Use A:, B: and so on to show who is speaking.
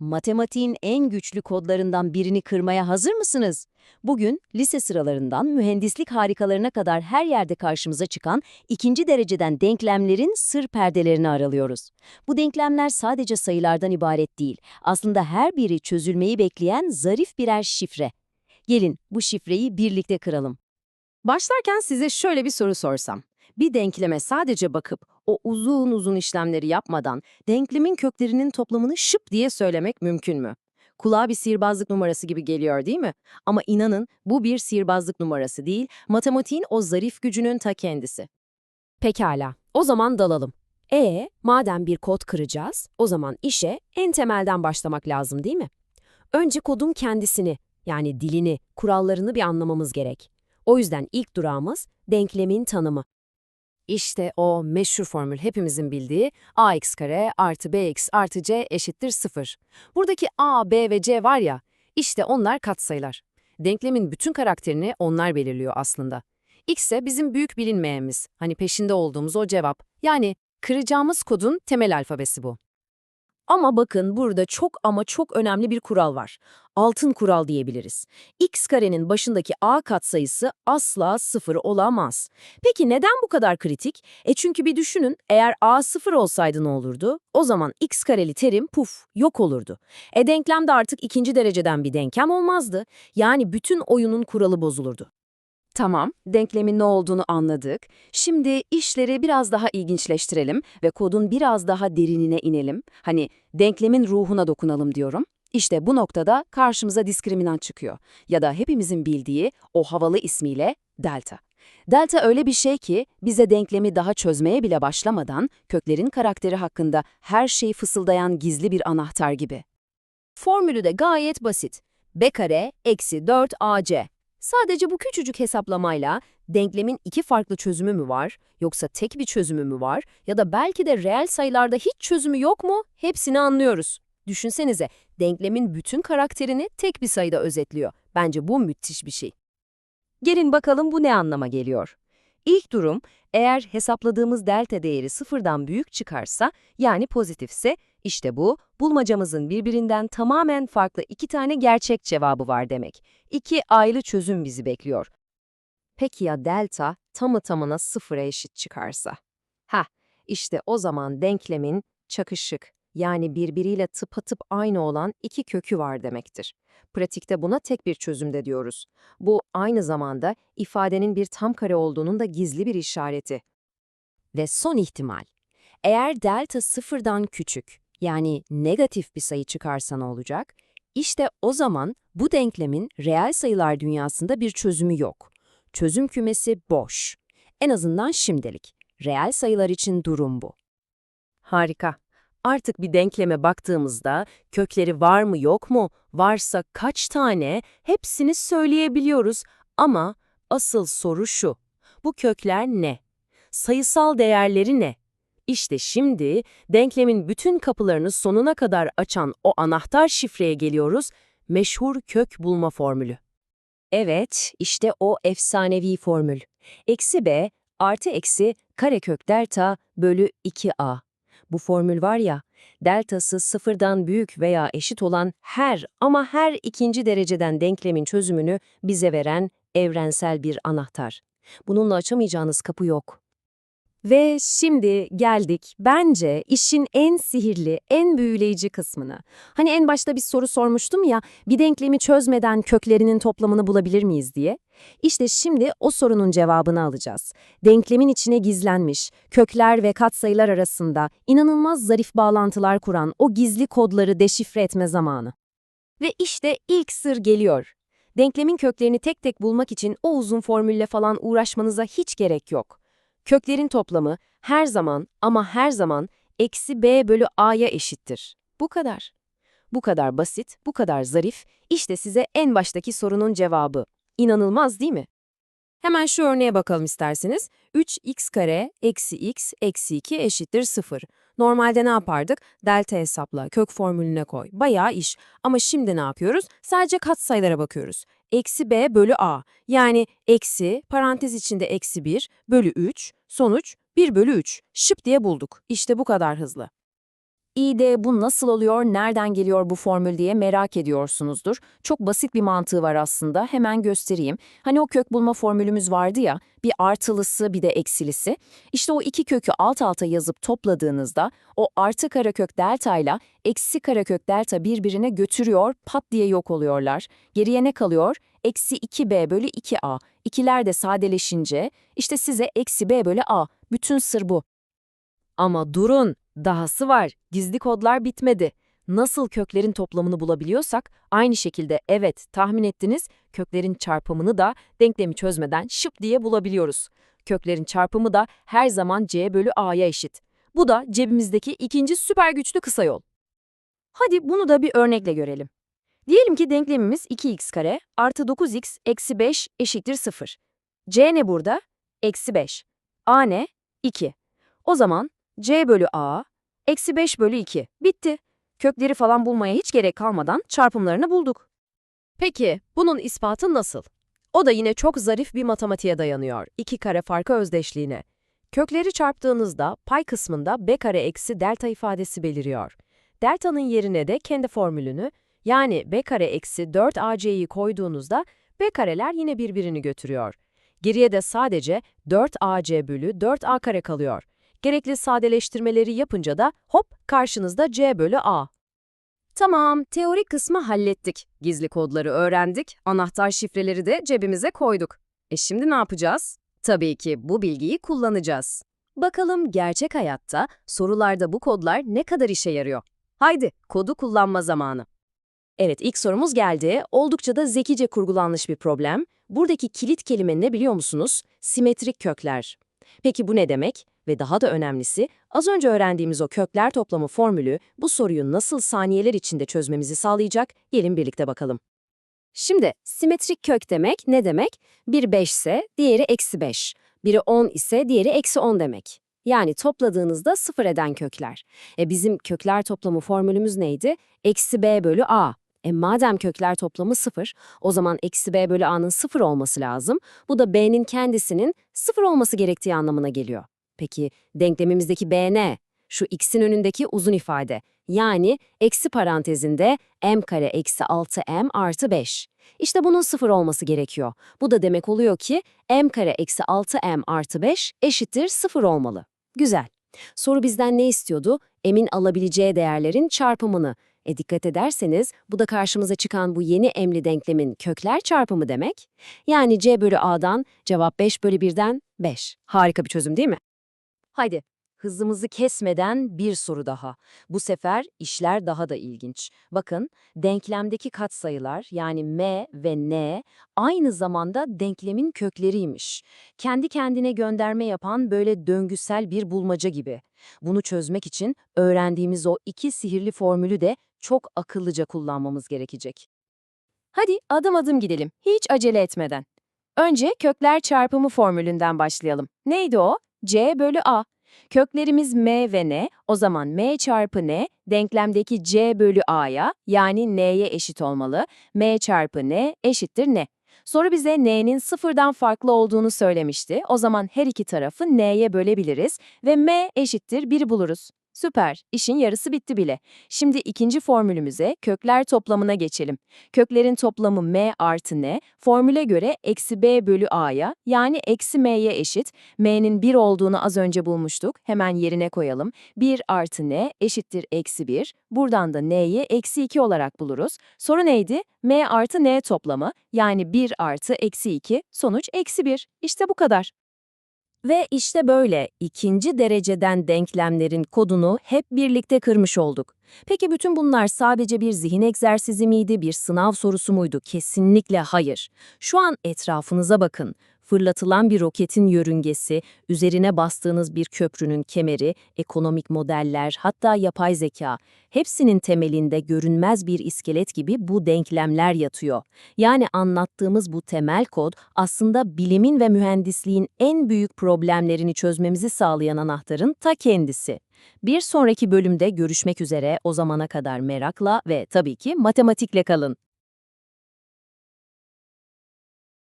A: Matematiğin en güçlü kodlarından birini kırmaya hazır mısınız? Bugün lise sıralarından mühendislik harikalarına kadar her yerde karşımıza çıkan ikinci dereceden denklemlerin sır perdelerini aralıyoruz. Bu denklemler sadece sayılardan ibaret değil, aslında her biri çözülmeyi bekleyen zarif birer şifre. Gelin bu şifreyi birlikte kıralım.
B: Başlarken size şöyle bir soru sorsam. Bir denkleme sadece bakıp o uzun uzun işlemleri yapmadan denklemin köklerinin toplamını şıp diye söylemek mümkün mü? Kulağa bir sihirbazlık numarası gibi geliyor değil mi? Ama inanın bu bir sihirbazlık numarası değil, matematiğin o zarif gücünün ta kendisi. Pekala, o zaman dalalım. E, madem bir kod kıracağız, o zaman işe en temelden başlamak lazım değil mi? Önce kodun kendisini, yani dilini, kurallarını bir anlamamız gerek. O yüzden ilk durağımız denklemin tanımı. İşte o meşhur formül hepimizin bildiği ax kare artı bx artı c eşittir 0. Buradaki a, b ve c var ya, işte onlar katsayılar. Denklemin bütün karakterini onlar belirliyor aslında. x ise bizim büyük bilinmeyenimiz, hani peşinde olduğumuz o cevap. Yani kıracağımız kodun temel alfabesi bu. Ama bakın burada çok ama çok önemli bir kural var. Altın kural diyebiliriz. x karenin başındaki a katsayısı asla sıfır olamaz. Peki neden bu kadar kritik? E çünkü bir düşünün, eğer a sıfır olsaydı ne olurdu? O zaman x kareli terim puf, yok olurdu. E denklem de artık ikinci dereceden bir denklem olmazdı. Yani bütün oyunun kuralı bozulurdu. Tamam, denklemin ne olduğunu anladık. Şimdi işleri biraz daha ilginçleştirelim ve kodun biraz daha derinine inelim. Hani denklemin ruhuna dokunalım diyorum. İşte bu noktada karşımıza diskriminant çıkıyor. Ya da hepimizin bildiği o havalı ismiyle delta. Delta öyle bir şey ki bize denklemi daha çözmeye bile başlamadan köklerin karakteri hakkında her şeyi fısıldayan gizli bir anahtar gibi. Formülü de gayet basit. b kare eksi 4ac. Sadece bu küçücük hesaplamayla denklemin iki farklı çözümü mü var, yoksa tek bir çözümü mü var ya da belki de reel sayılarda hiç çözümü yok mu? Hepsini anlıyoruz. Düşünsenize, denklemin bütün karakterini tek bir sayıda özetliyor. Bence bu müthiş bir şey.
A: Gelin bakalım bu ne anlama geliyor. İlk durum, eğer hesapladığımız delta değeri sıfırdan büyük çıkarsa, yani pozitifse, işte bu, bulmacamızın birbirinden tamamen farklı iki tane gerçek cevabı var demek. İki ayrı çözüm bizi bekliyor.
B: Peki ya delta tamı tamına sıfıra eşit çıkarsa? Ha, işte o zaman denklemin çakışık, yani birbiriyle tıpatıp aynı olan iki kökü var demektir. Pratikte buna tek bir çözümde diyoruz. Bu aynı zamanda ifadenin bir tam kare olduğunun da gizli bir işareti. Ve son ihtimal. Eğer delta sıfırdan küçük, yani negatif bir sayı çıkarsa ne olacak? İşte o zaman bu denklemin reel sayılar dünyasında bir çözümü yok. Çözüm kümesi boş. En azından şimdilik. Reel sayılar için durum bu. Harika. Artık bir denkleme baktığımızda kökleri var mı yok mu, varsa kaç tane hepsini söyleyebiliyoruz ama asıl soru şu. Bu kökler ne? Sayısal değerleri ne? İşte şimdi denklemin bütün kapılarını sonuna kadar açan o anahtar şifreye geliyoruz, meşhur kök bulma formülü. Evet, işte o efsanevi formül. Eksi b artı eksi karekök delta bölü 2a. Bu formül var ya, deltası sıfırdan büyük veya eşit olan her ama her ikinci dereceden denklemin çözümünü bize veren evrensel bir anahtar. Bununla açamayacağınız kapı yok. Ve şimdi geldik bence işin en sihirli, en büyüleyici kısmına. Hani en başta bir soru sormuştum ya, bir denklemi çözmeden köklerinin toplamını bulabilir miyiz diye. İşte şimdi o sorunun cevabını alacağız. Denklemin içine gizlenmiş, kökler ve katsayılar arasında inanılmaz zarif bağlantılar kuran o gizli kodları deşifre etme zamanı. Ve işte ilk sır geliyor. Denklemin köklerini tek tek bulmak için o uzun formülle falan uğraşmanıza hiç gerek yok. Köklerin toplamı her zaman ama her zaman eksi b bölü a'ya eşittir. Bu kadar. Bu kadar basit, bu kadar zarif, işte size en baştaki sorunun cevabı. İnanılmaz değil mi? Hemen şu örneğe bakalım isterseniz. 3x kare eksi x eksi 2 eşittir 0. Normalde ne yapardık? Delta hesapla, kök formülüne koy. Bayağı iş. Ama şimdi ne yapıyoruz? Sadece katsayılara bakıyoruz. Eksi b bölü a. Yani eksi, parantez içinde eksi 1 bölü 3, sonuç 1 bölü 3. Şıp diye bulduk. İşte bu kadar hızlı. İyi de bu nasıl oluyor, nereden geliyor bu formül diye merak ediyorsunuzdur. Çok basit bir mantığı var aslında, hemen göstereyim. Hani o kök bulma formülümüz vardı ya, bir artılısı bir de eksilisi. İşte o iki kökü alt alta yazıp topladığınızda o artı karekök delta ile eksi karekök delta birbirine götürüyor, pat diye yok oluyorlar. Geriye ne kalıyor? Eksi 2b bölü 2a. İkiler de sadeleşince işte size eksi b bölü a. Bütün sır bu. Ama durun, dahası var. Gizli kodlar bitmedi. Nasıl köklerin toplamını bulabiliyorsak, aynı şekilde evet tahmin ettiniz, köklerin çarpımını da denklemi çözmeden şıp diye bulabiliyoruz. Köklerin çarpımı da her zaman c bölü a'ya eşit. Bu da cebimizdeki ikinci süper güçlü kısa yol. Hadi bunu da bir örnekle görelim. Diyelim ki denklemimiz 2x kare artı 9x eksi 5 eşittir 0. c ne burada? Eksi 5. a ne? 2. O zaman c bölü a eksi 5 bölü 2. Bitti. Kökleri falan bulmaya hiç gerek kalmadan çarpımlarını bulduk. Peki bunun ispatı nasıl? O da yine çok zarif bir matematiğe dayanıyor. İki kare farkı özdeşliğine. Kökleri çarptığınızda pay kısmında b kare eksi delta ifadesi beliriyor. Delta'nın yerine de kendi formülünü yani b kare eksi 4ac'yi koyduğunuzda b kareler yine birbirini götürüyor. Geriye de sadece 4ac bölü 4a kare kalıyor. Gerekli sadeleştirmeleri yapınca da hop karşınızda c bölü a. Tamam, teorik kısmı hallettik. Gizli kodları öğrendik, anahtar şifreleri de cebimize koyduk. E şimdi ne yapacağız? Tabii ki bu bilgiyi kullanacağız. Bakalım gerçek hayatta sorularda bu kodlar ne kadar işe yarıyor? Haydi, kodu kullanma zamanı. Evet, ilk sorumuz geldi. Oldukça da zekice kurgulanmış bir problem. Buradaki kilit kelime ne biliyor musunuz? Simetrik kökler. Peki bu ne demek? Ve daha da önemlisi, az önce öğrendiğimiz o kökler toplamı formülü bu soruyu nasıl saniyeler içinde çözmemizi sağlayacak? Gelin birlikte bakalım. Şimdi simetrik kök demek ne demek? Biri 5 ise diğeri eksi 5. Biri 10 ise diğeri eksi 10 demek. Yani topladığınızda sıfır eden kökler. E bizim kökler toplamı formülümüz neydi? Eksi b bölü a. E madem kökler toplamı sıfır, o zaman eksi b bölü a'nın sıfır olması lazım. Bu da b'nin kendisinin sıfır olması gerektiği anlamına geliyor. Peki denklemimizdeki b ne? Şu x'in önündeki uzun ifade. Yani eksi parantezinde m kare eksi 6m artı 5. İşte bunun sıfır olması gerekiyor. Bu da demek oluyor ki m kare eksi 6m artı 5 eşittir sıfır olmalı. Güzel. Soru bizden ne istiyordu? M'in alabileceği değerlerin çarpımını. E dikkat ederseniz bu da karşımıza çıkan bu yeni emli denklemin kökler çarpımı demek. Yani c bölü a'dan cevap 5 bölü 1'den 5. Harika bir çözüm değil mi? Haydi hızımızı kesmeden bir soru daha. Bu sefer işler daha da ilginç. Bakın denklemdeki katsayılar yani m ve n aynı zamanda denklemin kökleriymiş. Kendi kendine gönderme yapan böyle döngüsel bir bulmaca gibi. Bunu çözmek için öğrendiğimiz o iki sihirli formülü de çok akıllıca kullanmamız gerekecek. Hadi adım adım gidelim, hiç acele etmeden. Önce kökler çarpımı formülünden başlayalım. Neydi o? c bölü a. Köklerimiz m ve n, o zaman m çarpı n denklemdeki c bölü a'ya yani n'ye eşit olmalı. m çarpı n eşittir n. Soru bize n'nin sıfırdan farklı olduğunu söylemişti. O zaman her iki tarafı n'ye bölebiliriz ve m eşittir 1 buluruz. Süper, işin yarısı bitti bile. Şimdi ikinci formülümüze kökler toplamına geçelim. Köklerin toplamı m artı n, formüle göre eksi b bölü a'ya yani eksi m'ye eşit. m'nin 1 olduğunu az önce bulmuştuk. Hemen yerine koyalım. 1 artı n eşittir eksi 1. Buradan da n'yi eksi 2 olarak buluruz. Soru neydi? m artı n toplamı yani 1 artı eksi 2 sonuç eksi 1. İşte bu kadar. Ve işte böyle ikinci dereceden denklemlerin kodunu hep birlikte kırmış olduk. Peki bütün bunlar sadece bir zihin egzersizi miydi, bir sınav sorusu muydu? Kesinlikle hayır. Şu an etrafınıza bakın. Fırlatılan bir roketin yörüngesi, üzerine bastığınız bir köprünün kemeri, ekonomik modeller, hatta yapay zeka. Hepsinin temelinde görünmez bir iskelet gibi bu denklemler yatıyor. Yani anlattığımız bu temel kod aslında bilimin ve mühendisliğin en büyük problemlerini çözmemizi sağlayan anahtarın ta kendisi. Bir sonraki bölümde görüşmek üzere o zamana kadar merakla ve tabii ki matematikle kalın.